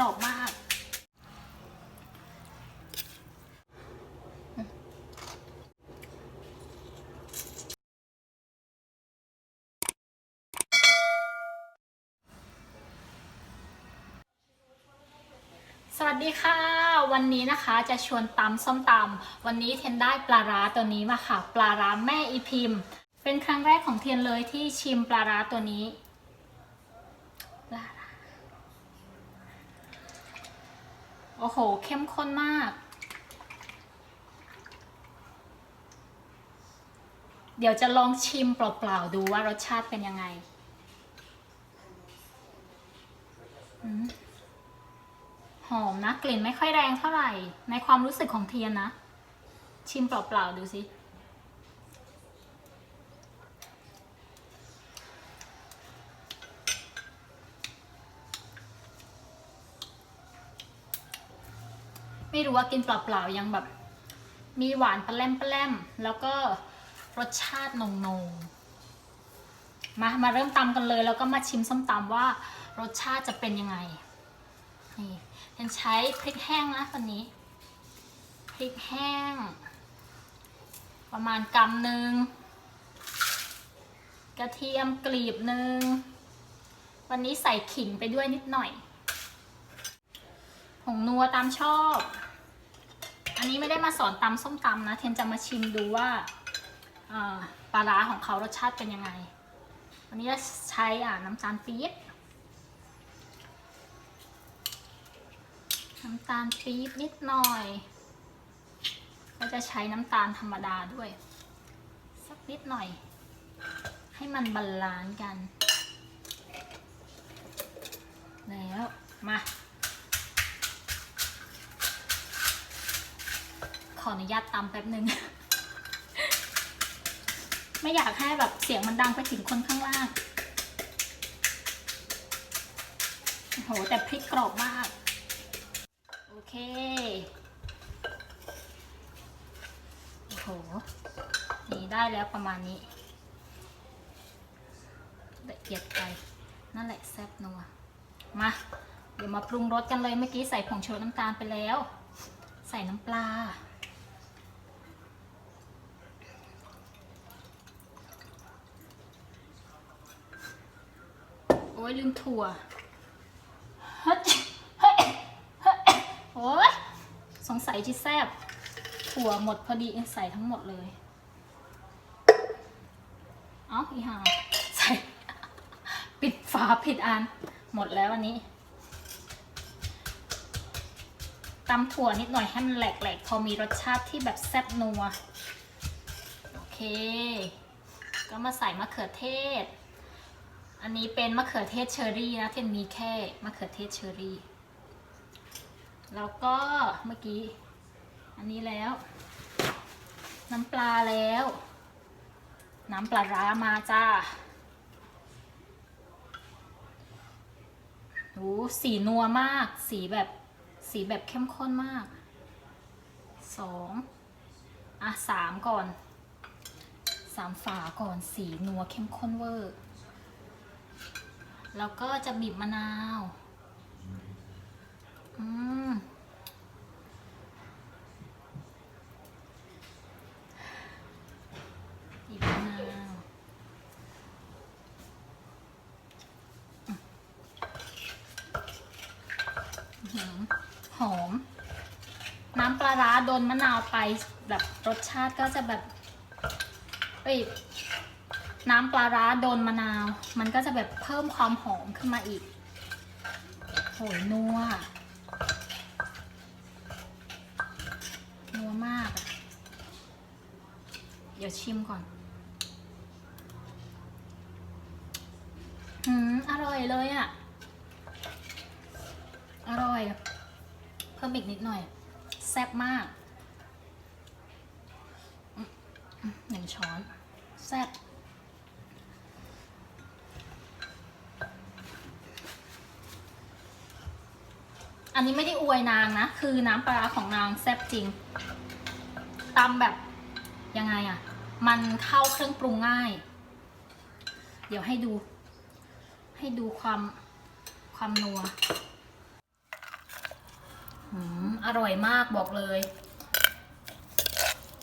รอบมาก สวัสดีค่ะ วันนี้นะคะจะชวนตำส้มตำวันนี้เทนได้ปลาร้าตัวนี้มาค่ะ ปลาร้าแม่อีพิม เป็นครั้งแรกของเทียนเลยที่ชิมปลาร้าตัวนี้ปลาร้า โอ้โห เข้มข้นมาก เดี๋ยวจะลองชิมเปล่าๆ ดูว่ารสชาติเป็นยังไงอหอมนะ กลิ่นไม่ค่อยแรงเท่าไหร่ ในความรู้สึกของเทียนนะ ชิมเปล่าๆ ดูสิ ไม่รู้ว่ากินเปล่าๆยังแบบ มีหวานปลาแรมปลาแรมแล้วก็รสชาตินงนงมามาเริ่มตำกันเลย แล้วก็มาชิมส้มตำว่ารสชาติจะเป็นยังไงนี่ฉันใช้พริกแห้งนะวันนี้พริกแห้ง ประมาณกำหนึ่งกระเทียมกลีบหนึ่งวันนี้ใส่ขิงไปด้วยนิดหน่อยผงนัวตามชอบ อันนี้ไม่ได้มาสอนตำส้มตำนะ เทนจะมาชิมดูว่าปลาร้าของเขารสชาติเป็นยังไง วันนี้จะใช้อ่าน้ำตาลปี๊บ น้ำตาลปี๊บนิดหน่อย ก็จะใช้น้ำตาลธรรมดาด้วย สักนิดหน่อย ให้มันบาลานซ์กัน แล้ว มา ออนุญาตตำแป๊บหนึ่ง ไม่อยากให้แบบเสียงมันดังไปถึงคนข้างล่างโอ้โหแต่พริกกรอบมาก โอเค โอ้โห นี่ได้แล้วประมาณนี้ ละเอียดไป นั่นแหละแซ่บนัว มา เดี๋ยวมาปรุงรสกันเลยเมื่อกี้ใส่ผงชูรสน้ำตาลไปแล้ว ใส่น้ำปลา อ้ยลืมถั่วเฮ้ยเฮ้ยเฮ้ยโอ้ยสงสัยจิแซบถั่วหมดพอดีใส่ทั้งหมดเลยเอ้าอีห่าใส่ ปิดฝาผิดอัน หมดแล้ววันนี้ตำถั่วนิดหน่อยให้มันแหลกๆ พอมีรสชาติที่แบบแซ่บนัว โอเค ก็มาใส่มะเขือเทศ อันนี้เป็นมะเขือเทศเชอรี่นะเทนมีแค่มะเขือเทศเชอรี่ แล้วก็เมื่อกี้ อันนี้แล้ว น้ำปลาแล้ว น้ำปลาร้ามาจ้าโอ้สีนัวมาก สีแบบสีแบบเข้มข้นมากสองอะสามก่อนสามฝาก่อนสีนัวเข้มข้นเวอร์ แล้วก็จะบีบมะนาว อืม บีบมะนาวหอหอม น้ำปลาร้าโดนมะนาวไปแบบรสชาติก็จะแบบเอ้ย น้ำปลาร้าโดนมะนาว มันก็จะแบบเพิ่มความหอมขึ้นมาอีกโหยนัว นัวมากอะเดี๋ยวชิมก่อนหืม อร่อยเลยอะอร่อย เพิ่มอีกนิดหน่อย แซ่บมากหนึ่งช้อน แซ่บ อันนี้ไม่ได้อวยนางนะ คือน้ำปลาของนางแซ่บจริงตำแบบยังไงอะ่ะ มันเข้าเครื่องปรุงง่าย เดี๋ยวให้ดู ให้ดูความความนัวอร่อยมากบอกเลย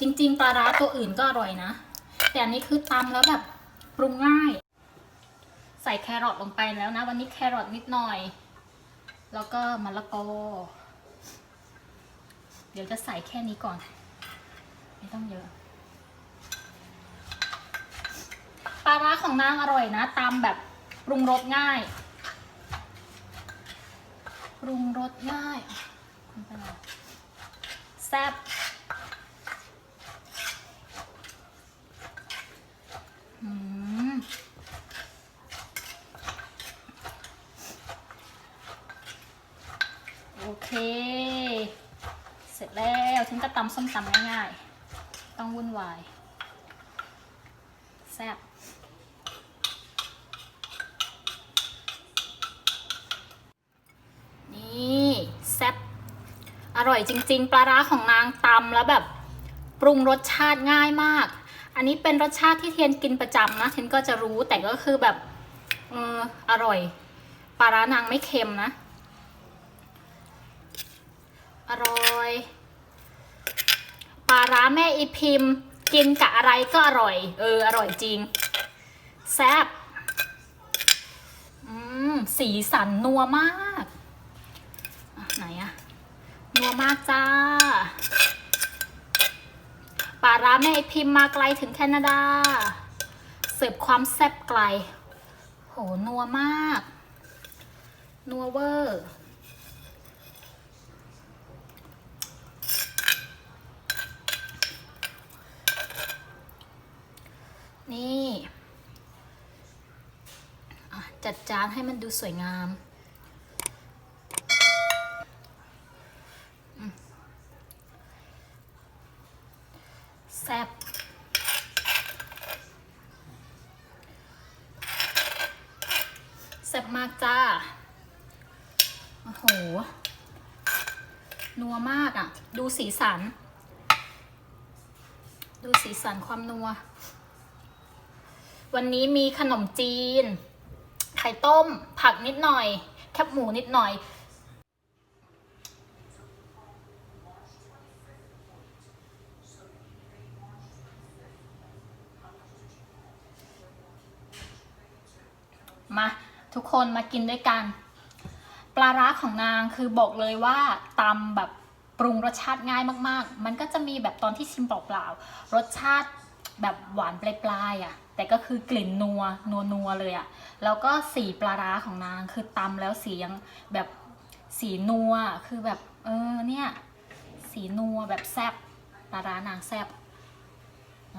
จริง ๆ ปลาร้าตัวอื่นก็อร่อยนะ แต่อันนี้คือตำแล้วแบบปรุงง่าย ใส่แครอทลงไปแล้วนะ วันนี้แครอทนิดหน่อย แล้วก็มะละกอ เดี๋ยวจะใส่แค่นี้ก่อน ไม่ต้องเยอะ ปลาร้าของนางอร่อยนะตามแบบปรุงรสง่าย ปรุงรสง่ายคุณป็นไรแซ่บอืมโอ เสร็จแล้วฉันก็ตำส้มตำง่ายๆ ต้องวุ่นวาย แซ่บนี่แซ่บอร่อยจริง ๆ ปลาร้าของนางตำแล้วแบบปรุงรสชาติง่ายมาก อันนี้เป็นรสชาติที่เทียนกินประจำนะเทียนก็จะรู้แต่ก็คือแบบเอออร่อย ปลาร้านางไม่เค็มนะ อร่อย ปลาร้าแม่อีพิมพ์ กินกับอะไรก็อร่อย เออ อร่อยจริง แซ่บอืมสีสันนัวมากไหนอะนัวมากจ้าปลาร้าแม่อีพิมพ์มาไกลถึงแคนาดา เสิร์ฟความแซ่บไกล โห นัวมาก นัวเวอร์ นี่จัดจานให้มันดูสวยงาม แซ่บแซ่บมากจ้า โอ้โห นัวมากอะ ดูสีสัน ดูสีสันความนัว วันนี้มีขนมจีน ไข่ต้ม ผักนิดหน่อย แคบหมูนิดหน่อย มา ทุกคนมากินด้วยกัน ปลาร้าของนางคือบอกเลยว่าตำแบบปรุงรสชาติง่ายมาก ๆ มันก็จะมีแบบตอนที่ชิมเปล่าๆ รสชาติ แบบหวานปลายๆอะ แต่ก็คือกลิ่นนัวนัวนัวเลยอะ แล้วก็สีปลาร้าของนางคือตำแล้วสียังแบบสีนัว คือแบบ เออเนี่ย สีนัวแบบแซบปลาร้านางแซบอ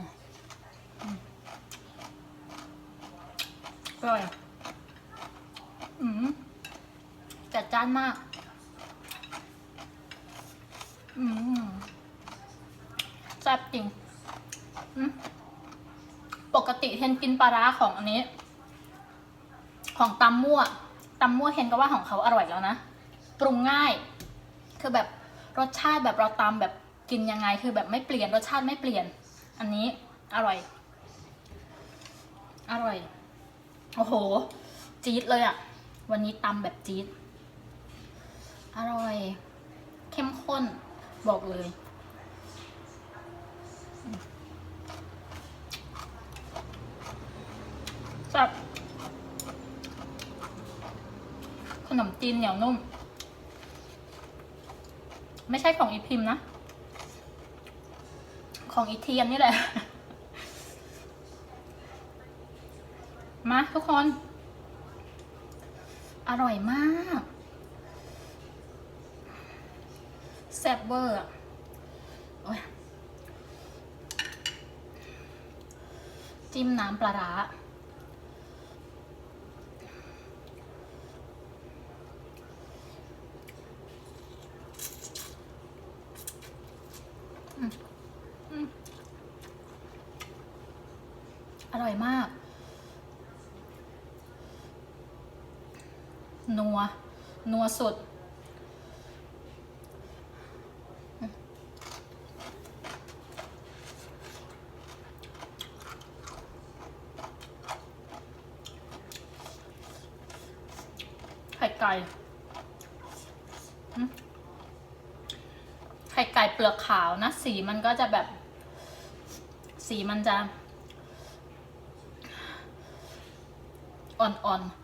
ร่อยอะอืมจัดจ้านมาก อืมแซ่บจริง อืม ปกติเทนกินปลาร้าของอันนี้ ของตำมั่วตำมั่วเทนก็ว่าของเขาอร่อยแล้วนะปรุงง่าย คือแบบรสชาติแบบเราตำแบบกินยังไง คือแบบไม่เปลี่ยนรสชาติไม่เปลี่ยน อันนี้อร่อย อร่อย โอ้โห จี๊ดเลยอะวันนี้ตำแบบจี๊ดอร่อย เข้มข้นบอกเลย แบบขนมจีนเหนียวนุ่ม ไม่ใช่ของอีพิมนะ ของอีเทียนนี่แหละ มาทุกคน อร่อยมากแซ่บเวอร์จิ้มน้ำปลาร้า อืมอืมอร่อยมาก นัว นัวสุด ไข่ไก่อืมข่ไก่เปลือกขาวนะ สีมันก็จะแบบ สีมันจะ อ่อนๆ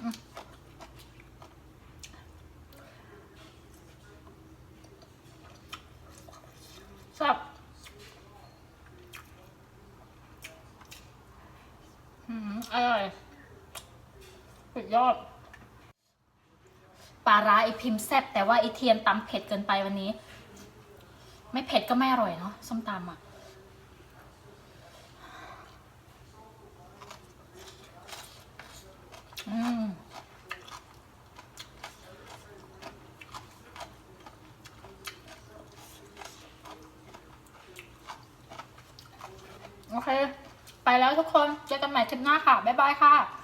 อืมชอบ อร่อยสุดยอดปลาร้าไอพิมพ์แซ่บแต่ว่าไอเทียนตำเผ็ดเกินไปวันนี้ ไม่เผ็ดก็ไม่อร่อยเนาะส้มตำอะม โอเค ไป แล้วทุกคน เจอกันใหม่คลิปหน้าค่ะ บ๊ายบายค่ะ